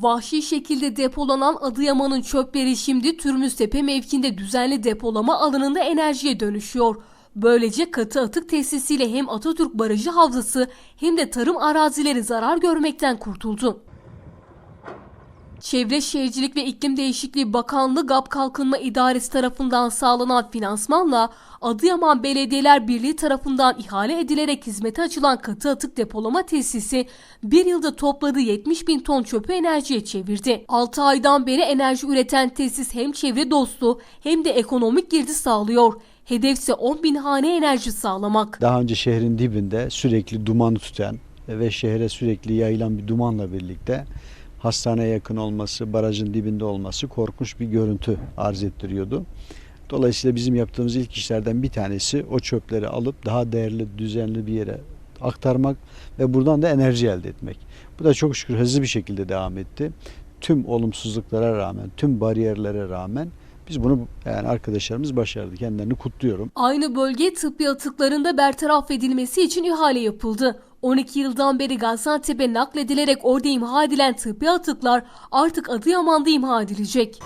Vahşi şekilde depolanan Adıyaman'ın çöpleri şimdi Türmüztepe mevkinde düzenli depolama alanında enerjiye dönüşüyor. Böylece katı atık tesisiyle hem Atatürk Barajı Havzası hem de tarım arazileri zarar görmekten kurtuldu. Çevre Şehircilik ve İklim Değişikliği Bakanlığı GAP Kalkınma İdaresi tarafından sağlanan finansmanla Adıyaman Belediyeler Birliği tarafından ihale edilerek hizmete açılan katı atık depolama tesisi bir yılda topladığı 70 bin ton çöpü enerjiye çevirdi. 6 aydan beri enerji üreten tesis hem çevre dostu hem de ekonomik girdi sağlıyor. Hedef ise 10 bin hane enerji sağlamak. Daha önce şehrin dibinde sürekli duman tutan ve şehre sürekli yayılan bir dumanla birlikte hastaneye yakın olması, barajın dibinde olması korkunç bir görüntü arz ettiriyordu. Dolayısıyla bizim yaptığımız ilk işlerden bir tanesi o çöpleri alıp daha değerli, düzenli bir yere aktarmak ve buradan da enerji elde etmek. Bu da çok şükür hızlı bir şekilde devam etti. Tüm olumsuzluklara rağmen, tüm bariyerlere rağmen biz bunu yani arkadaşlarımız başardı. Kendilerini kutluyorum. Aynı bölge tıbbi atıklarında bertaraf edilmesi için ihale yapıldı. 12 yıldan beri Gaziantep'e nakledilerek orada imha edilen tıbbi atıklar artık Adıyaman'da imha edilecek.